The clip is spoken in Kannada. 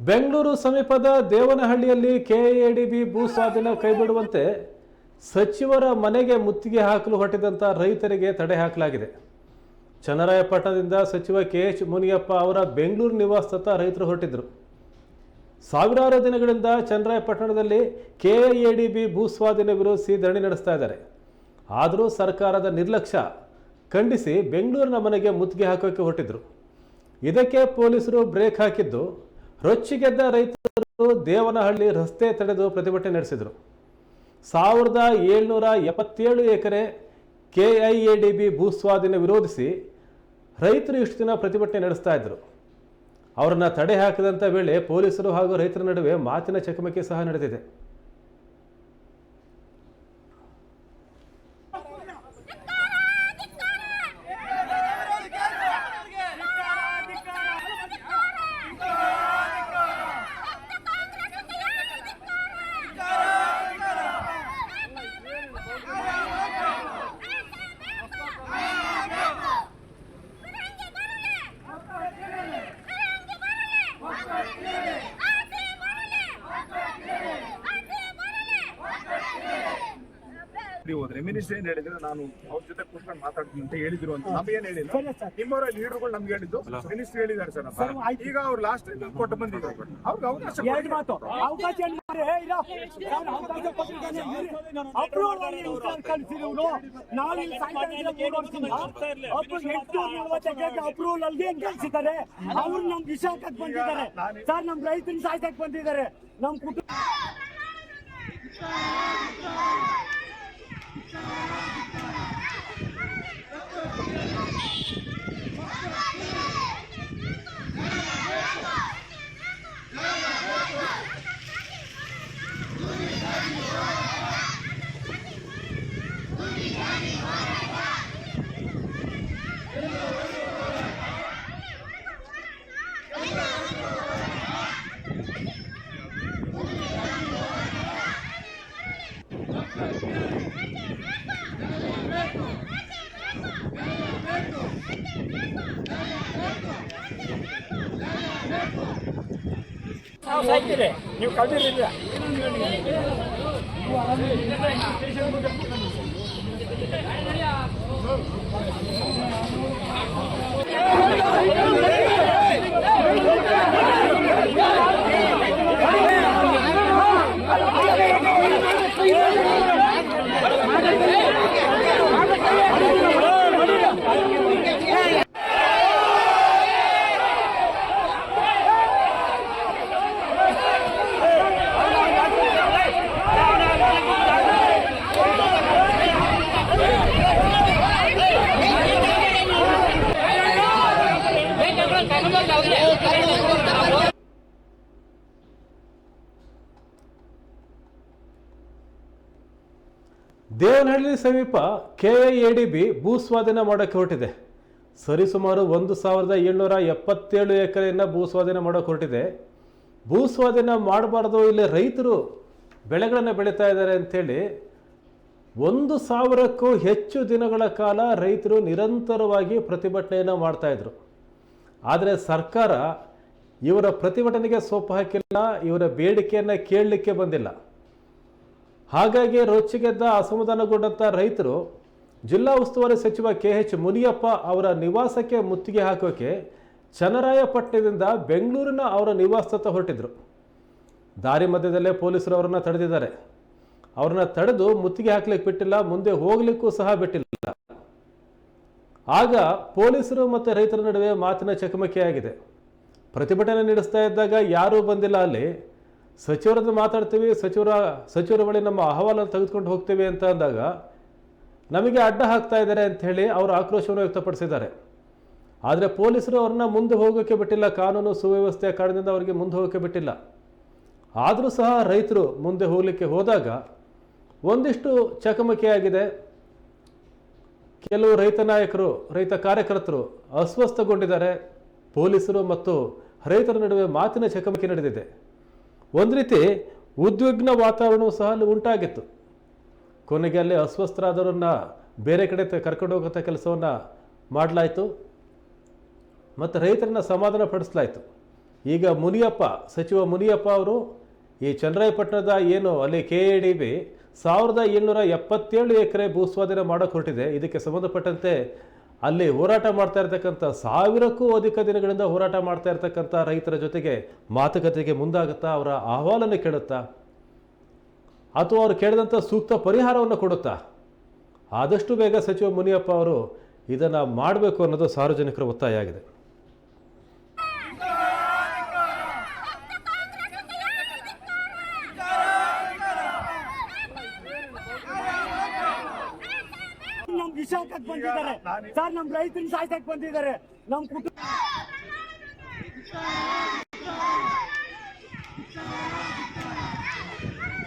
ಬೆಂಗಳೂರು ಸಮೀಪದ ದೇವನಹಳ್ಳಿಯಲ್ಲಿ ಕೆಎಡಿಬಿ ಭೂ ಸ್ವಾಧೀನ ಕೈಬಿಡುವಂತೆ ಸಚಿವರ ಮನೆಗೆ ಮುತ್ತಿಗೆ ಹಾಕಲು ಹೊರಟಿದಂಥ ರೈತರಿಗೆ ತಡೆ ಹಾಕಲಾಗಿದೆ. ಚನ್ನರಾಯಪಟ್ಟಣದಿಂದ ಸಚಿವ ಕೆ ಎಚ್ ಮುನಿಯಪ್ಪ ಅವರ ಬೆಂಗಳೂರು ನಿವಾಸದತ್ತ ರೈತರು ಹೊರಟಿದ್ದರು. ಸಾವಿರಾರು ದಿನಗಳಿಂದ ಚನ್ನರಾಯಪಟ್ಟಣದಲ್ಲಿ ಕೆಎಡಿಬಿ ಭೂ ಸ್ವಾಧೀನ ವಿರೋಧಿಸಿ ಧರಣಿ ನಡೆಸ್ತಾ ಇದ್ದಾರೆ. ಆದರೂ ಸರ್ಕಾರದ ನಿರ್ಲಕ್ಷ್ಯ ಖಂಡಿಸಿ ಬೆಂಗಳೂರಿನ ಮನೆಗೆ ಮುತ್ತಿಗೆ ಹಾಕೋಕ್ಕೆ ಹೊರಟಿದ್ರು ಇದಕ್ಕೆ ಪೊಲೀಸರು ಬ್ರೇಕ್ ಹಾಕಿದ್ದು ರೊಚ್ಚಿಗೆದ್ದ ರೈತರು ದೇವನಹಳ್ಳಿ ರಸ್ತೆ ತಡೆದು ಪ್ರತಿಭಟನೆ ನಡೆಸಿದರು. ಸಾವಿರದ ಏಳ್ನೂರ ಎಪ್ಪತ್ತೇಳು ಎಕರೆ ಕೆಐಎಡಿಬಿ ಭೂ ಸ್ವಾಧೀನ ವಿರೋಧಿಸಿ ರೈತರು ಇಷ್ಟು ದಿನ ಪ್ರತಿಭಟನೆ ನಡೆಸ್ತಾ ಇದ್ರು ಅವರನ್ನು ತಡೆ ಹಾಕಿದಂಥ ವೇಳೆ ಪೊಲೀಸರು ಹಾಗೂ ರೈತರ ನಡುವೆ ಮಾತಿನ ಚಕಮಕಿ ಸಹ ನಡೆದಿದೆ. ನೀವು ಹೋದ್ರೆ ಮಿನಿಸ್ಟರ್ ಏನ್ ಹೇಳಿದ್ರೆ? ನಾನು ಅವ್ರ ಜೊತೆ ಕೂತ್ಕೊಂಡು ಮಾತಾಡ್ತೀನಿ ಅಂತ ಹೇಳಿದ್ರು ಅಂತ. ನಮ್ಗೇನ್ ಹೇಳಿಲ್ಲ. ನಿಮ್ಮವರ ಲೀಡರ್ಗಳು ನಮ್ಗೆ ಹೇಳಿದ್ದು ಮಿನಿಸ್ಟರ್ ಹೇಳಿದ್ದಾರೆ ಸರ್. ಈಗ ಅವ್ರು ಲಾಸ್ಟ್ ಟೈಮ್ ಕೊಟ್ಟು ಬಂದಿದ್ದಾರೆ ಅವ್ರಿಗೆ ಅವಕಾಶ ಅಪ್ರೂವಲ್ ಅಲ್ಲಿ ಏನ್ ಕಳಿಸಿದ್ದಾರೆ? ಅವ್ರು ನಮ್ ವಿಷ ಹಾಕಕ್ ಬಂದಿದ್ದಾರೆ. ಸರ್ ನಮ್ ರೈತನ ಸಾಯ್ತಕ್ ಬಂದಿದ್ದಾರೆ. ನಮ್ ಕುಟುಂಬ ನೀವು ಕಲ್ತಿರ್ಲಿಲ್ಲ ದೇವನಹಳ್ಳಿ ಸಮೀಪ ಕೆಐಎಡಿಬಿ ಭೂ ಸ್ವಾಧೀನ ಮಾಡೋಕ್ಕೆ ಹೊರಟಿದೆ. ಸರಿಸುಮಾರು ಒಂದು ಸಾವಿರದ ಏಳ್ನೂರ ಎಪ್ಪತ್ತೇಳು ಎಕರೆಯನ್ನು ಭೂ ಸ್ವಾಧೀನ ಮಾಡೋಕ್ಕೆ ಹೊರಟಿದೆ. ಭೂ ಸ್ವಾಧೀನ ಮಾಡಬಾರ್ದು, ಇಲ್ಲಿ ರೈತರು ಬೆಳೆಗಳನ್ನು ಬೆಳೀತಾ ಇದ್ದಾರೆ ಅಂಥೇಳಿ ಒಂದು ಸಾವಿರಕ್ಕೂ ಹೆಚ್ಚು ದಿನಗಳ ಕಾಲ ರೈತರು ನಿರಂತರವಾಗಿ ಪ್ರತಿಭಟನೆಯನ್ನು ಮಾಡ್ತಾಯಿದ್ರು ಆದರೆ ಸರ್ಕಾರ ಇವರ ಪ್ರತಿಭಟನೆಗೆ ಸೊಪ್ಪು ಹಾಕಿಲ್ಲ, ಇವರ ಬೇಡಿಕೆಯನ್ನು ಕೇಳಲಿಕ್ಕೆ ಬಂದಿಲ್ಲ. ಹಾಗಾಗಿ ರೊಚ್ಚಿಗೆದ್ದ ಅಸಮಾಧಾನಗೊಂಡಂಥ ರೈತರು ಜಿಲ್ಲಾ ಉಸ್ತುವಾರಿ ಸಚಿವ ಕೆ ಎಚ್ ಮುನಿಯಪ್ಪ ಅವರ ನಿವಾಸಕ್ಕೆ ಮುತ್ತಿಗೆ ಹಾಕೋಕೆ ಚನ್ನರಾಯಪಟ್ಟಣದಿಂದ ಬೆಂಗಳೂರಿನ ಅವರ ನಿವಾಸದತ್ತ ಹೊರಟಿದ್ರು. ದಾರಿ ಮಧ್ಯದಲ್ಲೇ ಪೊಲೀಸರು ಅವರನ್ನು ತಡೆದಿದ್ದಾರೆ. ಅವ್ರನ್ನ ತಡೆದು ಮುತ್ತಿಗೆ ಹಾಕ್ಲಿಕ್ಕೆ ಬಿಟ್ಟಿಲ್ಲ, ಮುಂದೆ ಹೋಗ್ಲಿಕ್ಕೂ ಸಹ ಬಿಟ್ಟಿಲ್ಲ. ಆಗ ಪೊಲೀಸರು ಮತ್ತು ರೈತರ ನಡುವೆ ಮಾತಿನ ಚಕಮಕಿ ಆಗಿದೆ ಪ್ರತಿಭಟನೆ ನಡೆಸ್ತಾ ಇದ್ದಾಗ ಯಾರೂ ಬಂದಿಲ್ಲ ಅಲ್ಲಿ. ಸಚಿವರದ್ದು ಮಾತಾಡ್ತೀವಿ, ಸಚಿವರ ಸಚಿವರ ಬಳಿ ನಮ್ಮ ಅಹವಾಲನ್ನು ತೆಗೆದುಕೊಂಡು ಹೋಗ್ತೀವಿ ಅಂತ ಅಂದಾಗ ನಮಗೆ ಅಡ್ಡ ಹಾಕ್ತಾ ಇದ್ದಾರೆ ಅಂತ ಹೇಳಿ ಅವರು ಆಕ್ರೋಶವನ್ನು ವ್ಯಕ್ತಪಡಿಸಿದ್ದಾರೆ. ಆದರೆ ಪೊಲೀಸರು ಅವ್ರನ್ನ ಮುಂದೆ ಹೋಗೋಕ್ಕೆ ಬಿಟ್ಟಿಲ್ಲ, ಕಾನೂನು ಸುವ್ಯವಸ್ಥೆಯ ಕಾರಣದಿಂದ ಅವರಿಗೆ ಮುಂದೆ ಹೋಗೋಕ್ಕೆ ಬಿಟ್ಟಿಲ್ಲ. ಆದರೂ ಸಹ ರೈತರು ಮುಂದೆ ಹೋಗಲಿಕ್ಕೆ ಹೋದಾಗ ಒಂದಿಷ್ಟು ಚಕಮಕಿಯಾಗಿದೆ ಕೆಲವು ರೈತ ನಾಯಕರು, ರೈತ ಕಾರ್ಯಕರ್ತರು ಅಸ್ವಸ್ಥಗೊಂಡಿದ್ದಾರೆ. ಪೊಲೀಸರು ಮತ್ತು ರೈತರ ನಡುವೆ ಮಾತಿನ ಚಕಮಕಿ ನಡೆದಿದೆ. ಒಂದು ರೀತಿ ಉದ್ವಿಗ್ನ ವಾತಾವರಣವು ಸಹ ಅಲ್ಲಿ ಉಂಟಾಗಿತ್ತು. ಕೊನೆಗೆ ಅಲ್ಲಿ ಅಸ್ವಸ್ಥರಾದವರನ್ನ ಬೇರೆ ಕಡೆ ಕರ್ಕೊಂಡು ಹೋಗೋಂಥ ಕೆಲಸವನ್ನು ಮಾಡಲಾಯಿತು. ಮತ್ತು ರೈತರನ್ನ ಸಮಾಧಾನ ಪಡಿಸಲಾಯಿತು. ಈಗ ಮುನಿಯಪ್ಪ, ಸಚಿವ ಮುನಿಯಪ್ಪ ಅವರು ಈ ಚನ್ನರಾಯಪಟ್ಟಣದ ಏನು ಅಲ್ಲಿ ಕೆ ಎ ಡಿ ಬಿ ಸಾವಿರದ ಏಳ್ನೂರ ಎಪ್ಪತ್ತೇಳು ಎಕರೆ ಭೂಸ್ವಾಧೀನ ಮಾಡೋಕೆ ಹೊರಟಿದೆ. ಇದಕ್ಕೆ ಸಂಬಂಧಪಟ್ಟಂತೆ ಅಲ್ಲಿ ಹೋರಾಟ ಮಾಡ್ತಾ ಇರ್ತಕ್ಕಂಥ ಸಾವಿರಕ್ಕೂ ಅಧಿಕ ದಿನಗಳಿಂದ ಹೋರಾಟ ಮಾಡ್ತಾ ಇರ್ತಕ್ಕಂಥ ರೈತರ ಜೊತೆಗೆ ಮಾತುಕತೆಗೆ ಮುಂದಾಗುತ್ತಾ ಅವರ ಅಹವಾಲನ್ನು ಕೇಳುತ್ತಾ, ಅಥವಾ ಅವರು ಕೇಳಿದಂಥ ಸೂಕ್ತ ಪರಿಹಾರವನ್ನು ಕೊಡುತ್ತಾ. ಆದಷ್ಟು ಬೇಗ ಸಚಿವ ಮುನಿಯಪ್ಪ ಅವರು ಇದನ್ನು ಮಾಡಬೇಕು ಅನ್ನೋದು ಸಾರ್ವಜನಿಕರ ಒತ್ತಾಯ ಆಗಿದೆ. ವಿಷಾಕಕ್ ಬಂದಿದ್ದಾರೆ. ಸರ್ ನಮ್ ರೈತರನ್ನ ಸಾಯ್ಸಕ್ ಬಂದಿದ್ದಾರೆ. ನಮ್ ಕುಟುಂಬ